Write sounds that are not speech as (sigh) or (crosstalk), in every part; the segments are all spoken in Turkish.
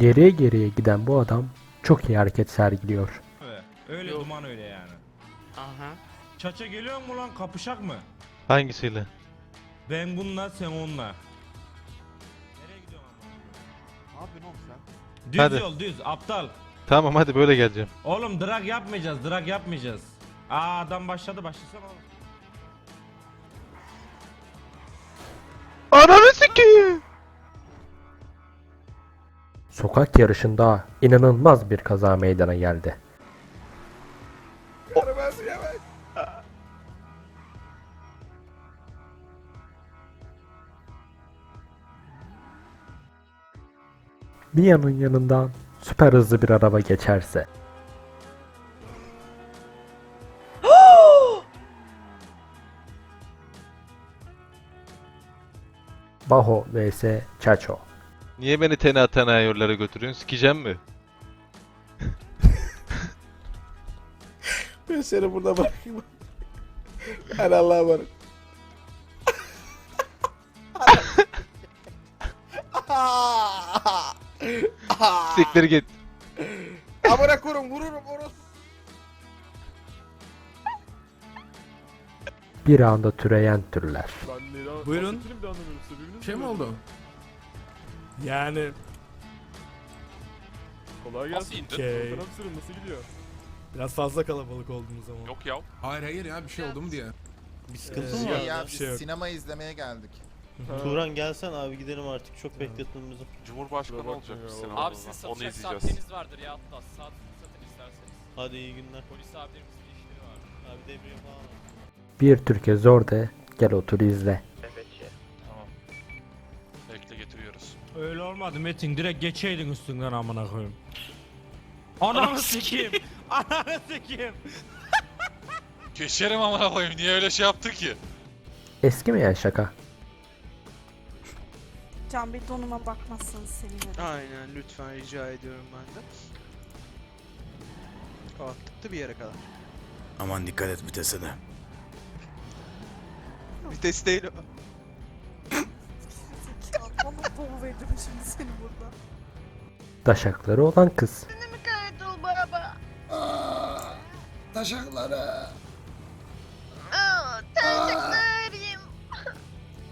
Geriye geriye giden bu adam çok iyi hareket sergiliyor. Öyle duman öyle yani. Aha. Çaça geliyor mu lan kapışak mı? Hangisiyle? Ben bununla sen onunla. Nereye gidiyorsun Ne yapıyorsun oğlum sen? Düz Hadi. yol düz aptal. Tamam hadi böyle geleceğim. Oğlum drag yapmayacağız drag yapmayacağız. Aa adam başladı başlasana oğlum. Ananı sikeyim. Sokak yarışında inanılmaz bir kaza meydana geldi. Bir yanın yanından süper hızlı bir araba geçerse (gasps) Baho vs Chacho Niye beni tena tena yollara götürüyorsun? Sikeceğim mi? (laughs) Ben seni burada bırakayım. Hadi Allah'a emanet. (laughs) Siktir git. Amına koyun vururum orospu. bir anda türeyen türler. Buyurun. Şey mi oldu? Yani Kolay Nasıl gelsin. indin? Okey. sürün nasıl gidiyor? biraz fazla kalabalık oldunuz ama. Yok ya. Hayır hayır ya bir şey oldu mu diye. Bir sıkıntı Ee, mı var? ya bir şey yok. sinema izlemeye geldik. Turan gelsen abi gidelim artık çok beklettin bizi. Cumhurbaşkanı Kusura olacak bir ya, sene. Abi sizin Onu satacak izleyeceğiz. saatiniz vardır ya Atlas. Saat satın isterseniz. Hadi iyi günler. Polis abilerimizin işleri var. Abi devreye falan. Bir Türkiye zor de gel otur izle. Bekle getiriyoruz. Öyle olmadı Metin direkt geçeydin üstünden amına koyayım. Ananı sikeyim. (laughs) Ananı sikeyim. Geçerim amına koyayım. Niye öyle şey yaptın ki? Eskimeyen şaka. Can bir donuma bakmazsanız sevinirim. Aynen lütfen rica ediyorum ben de. Da bir yere kadar. Aman dikkat et vitesine. Vites değil o. Veririm şimdi seni burada. Daşakları olan kız. Kaydı baba. Taşakları. Aa, terciklerim.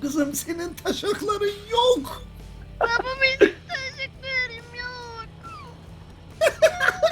Kızım senin taşakların yok. Baba benim terciklerim yok.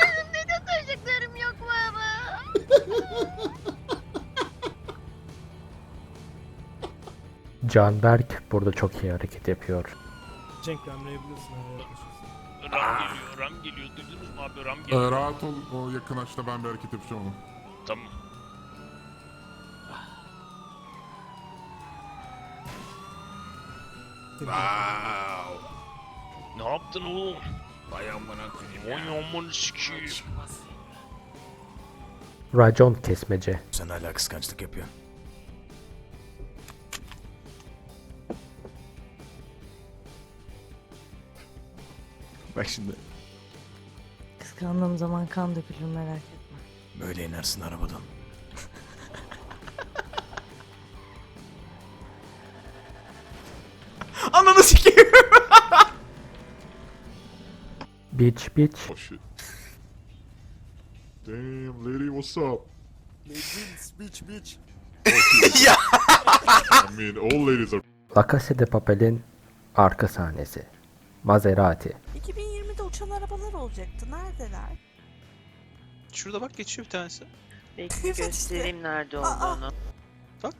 benim neden terciklerim yok baba? Canberk burada çok iyi hareket yapıyor. Cenk anlayabilirsin. abi, yaklaşırsın. Ram geliyor, Ram geliyor. Duydunuz mu abi? Ram Ee, rahat ol o yakın açta ben bir hareket yapacağım onu. Tamam. Ne yaptın oğlum? Vay amına koyayım. Oy aman sikiyim. Racon kesmece. Sen hala kıskançlık yapıyorsun. Bak şimdi Kıskandığım zaman kan dökülür merak etme. böyle inersin arabadan. Ananı sikeyim. Bitch bitch. Oh shit. Damn lady what's up? Bitch bitch. ya. I mean old ladies are La Casa de Papel'in arka sahnesi. Maserati. 2020'de uçan arabalar olacaktı. Neredeler? Şurada bak geçiyor bir tanesi. Bekle göstereyim nerede olduğunu. Bak.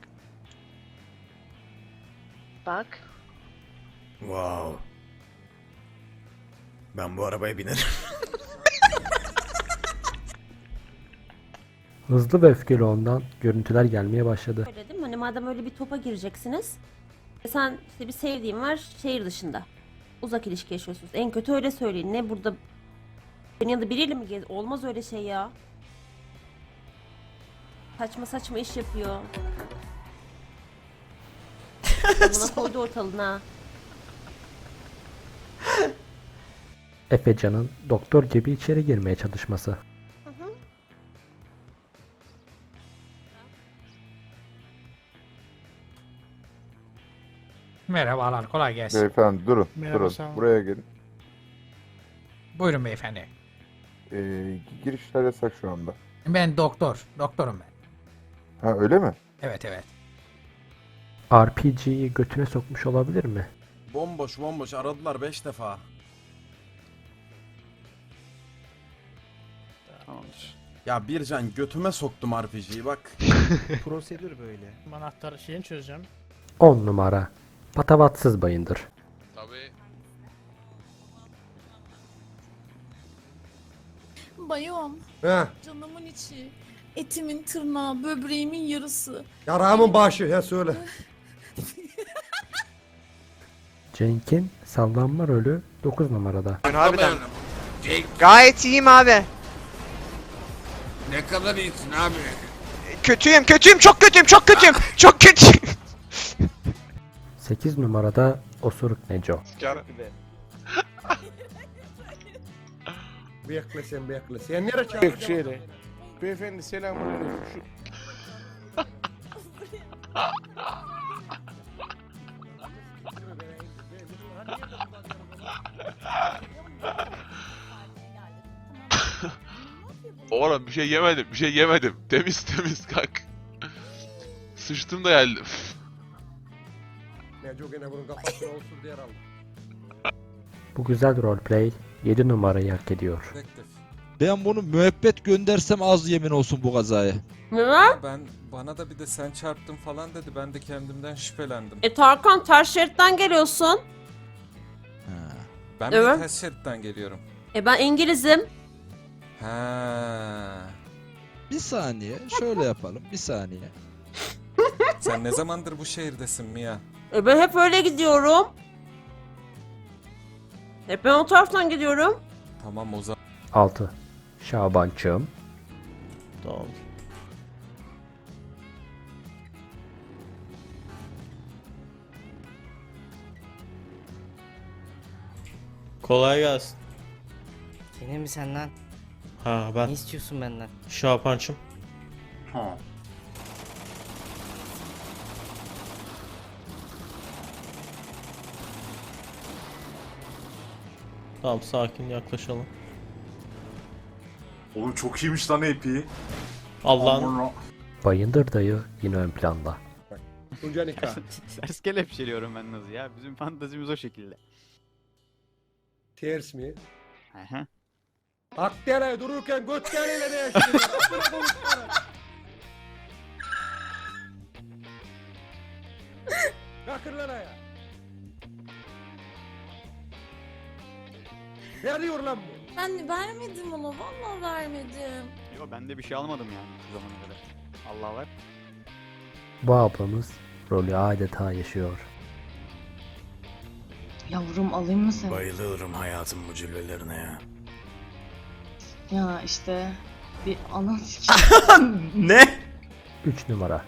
Bak. Wow. Ben bu arabaya binerim. (laughs) Hızlı ve öfkeli ondan görüntüler gelmeye başladı. Öyle değil mi? Hani madem öyle bir topa gireceksiniz. e Sen işte bir sevdiğin var şehir dışında. Uzak ilişki yaşıyorsunuz. En kötü öyle söyleyin. Ne burada senin yanında biriyle mi gez? Olmaz öyle şey ya. Saçma saçma iş yapıyor. (laughs) Buna koydu ortalığına. Efecan'ın doktor gibi içeri girmeye çalışması. Merhabalar kolay gelsin. Beyefendi durun. Merhaba, durun. sağ ol. Buraya gelin. Buyurun beyefendi. Ee, girişler yasak şu anda. Ben doktor. Doktorum ben. Ha öyle mi? Evet evet. RPG'yi götüne sokmuş olabilir mi? Bomboş bomboş aradılar 5 defa. Tamamdır. Ya Bircan götüme soktum RPG'yi bak. (laughs) Prosedür böyle. Anahtar şeyini çözeceğim. 10 numara. Patavatsız bayındır. Tabii. Bayon, He. canımın içi, etimin tırnağı, böbreğimin yarısı. Yarağımın başı he söyle. (laughs) Cenk'in sallanma rolü 9 numarada. Harbiden. Gayet iyiyim abi. Ne kadar iyisin abi. Kötüyüm, kötüyüm, çok kötüyüm, çok kötüyüm, çok kötüyüm. (laughs) 8 numarada Osuruk Neco. Bekle sen bekle. Sen nereye çağıracaksın? Beyefendi selamünaleyküm. Şu Oğlum bir şey yemedim, bir şey yemedim. Temiz temiz kalk. Sıçtım da geldim. Neco gene bunun kafasına olsun diye herhalde. Bu güzel roleplay 7 numarayı hak ediyor. Ben bunu müebbet göndersem az yemin olsun bu kazaya. Neden? Ben bana da bir de sen çarptın falan dedi. Ben de kendimden şüphelendim. E Tarkan ters şeritten geliyorsun. Ben Evet. ters şeritten geliyorum. E ben İngilizim. Ha. Bir saniye, şöyle yapalım. Bir saniye. Sen ne zamandır bu şehirdesin Mia? E ben hep öyle gidiyorum. Hep ben o taraftan gidiyorum. Tamam o zaman. 6. Şabançığım. Tamam. Kolay gelsin. Yine mi senden? Ha ben istiyorsun benden? Şapançım. Ha. Tamam sakin yaklaşalım. Oğlum çok iyiymiş lan AP. Allah'ın Bayındır dayı yine ön planda. Tunca nikah. (laughs) Ters kelepçeliyorum ben nasıl ya. Bizim fantazimiz o şekilde. Ters mi? Aha. Akdere dururken göt geliyle ne yaşıyorsun? (laughs) Ne diyor lan bu? Ben vermedim ona, vallahi vermedim. Yo ben de bir şey almadım yani şu zamana kadar. Allah var. Bu ablamız rolü adeta yaşıyor. Yavrum alayım mı seni? Bayılıyorum hayatım bu cilvelerine ya. Ya işte bir anan (laughs) ne? 3 numara.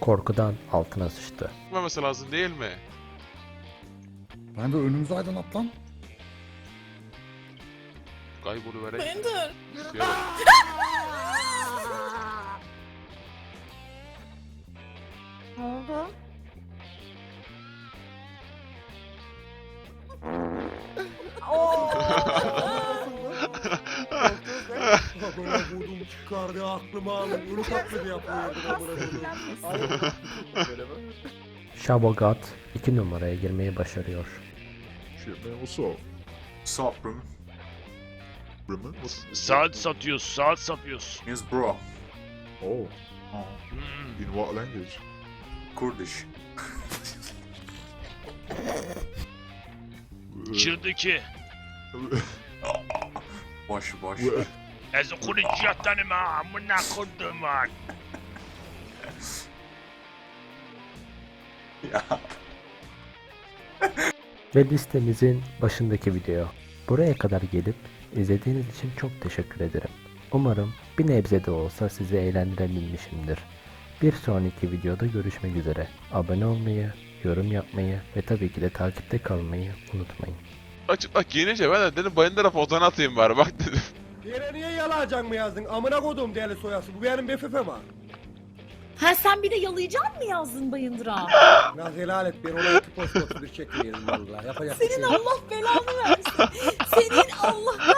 Korkudan altına sıçtı. Gitmemesi lazım değil mi? Ben de önümüzü aydınlat lan. Kayboluvereyim. Bayındır. Yok. Ne oldu? Vurdum çıkardı aklıma alın. Bunu taklidi. Şabogat 2 numaraya girmeyi başarıyor. Man, what's up? What's up, bro? What's Saat satıyoruz, saat satıyoruz. Means bro. Oh. Hmm. In what language? Kurdish. Çırdaki. (laughs) Boş boş. Ez konuşacaklarım ha, amına koydum var. (laughs) Ve listemizin başındaki video. Buraya kadar gelip izlediğiniz için çok teşekkür ederim. Umarım bir nebze de olsa sizi eğlendirebilmişimdir. Bir sonraki videoda görüşmek üzere. Abone olmayı, yorum yapmayı ve tabii ki de takipte kalmayı unutmayın. Açık bak giyince ben de dedim bayındıra fotoğrafını atayım bari bak dedim. Yere niye yalayacaksın mı yazdın? Amına kodum değerli soyası. Bu benim BFF'm ha. Ha sen bir de yalayacak mı yazdın Bayındır'a? (laughs) Naz helal et ben ona iki post bir çekmeyelim valla. Yapacak bir şey Senin yok. Allah belanı versin. Senin Allah.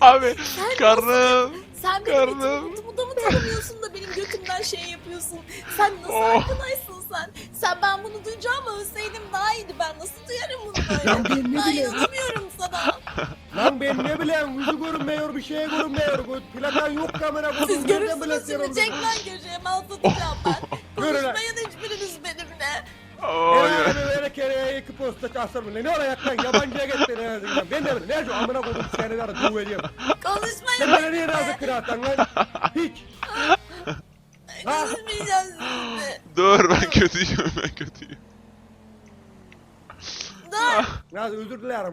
Abi Sen karnım. Sen benim Karnım. götümü da mı tanımıyorsun da benim götümden şey yapıyorsun? Sen nasıl Oh. arkadaşsın sen? Sen ben bunu duyacağım ölseydim daha iyiydi. Ben nasıl duyarım bunu Lan böyle? ben ne ben bileyim. inanamıyorum sana. Lan ben ne bileyim yüzü görünmüyor bir şey görünmüyor. Gö- Plakan yok kamera Siz koydum. görürsünüz şimdi köşeye ben satacağım ben. (laughs) Görün lan. Hiçbiriniz iki posta çarşır mı? Ne oraya lan yabancıya gittin en azından. Ben de ne şu amına koydum seni de duv ediyorum. Konuşmayın Sen bana niye razı kırarsan lan? Hiç. Ha? Konuşmayacağım sizinle. Dur ben kötüyüm ben kötüyüm. Dur. Ya özür dilerim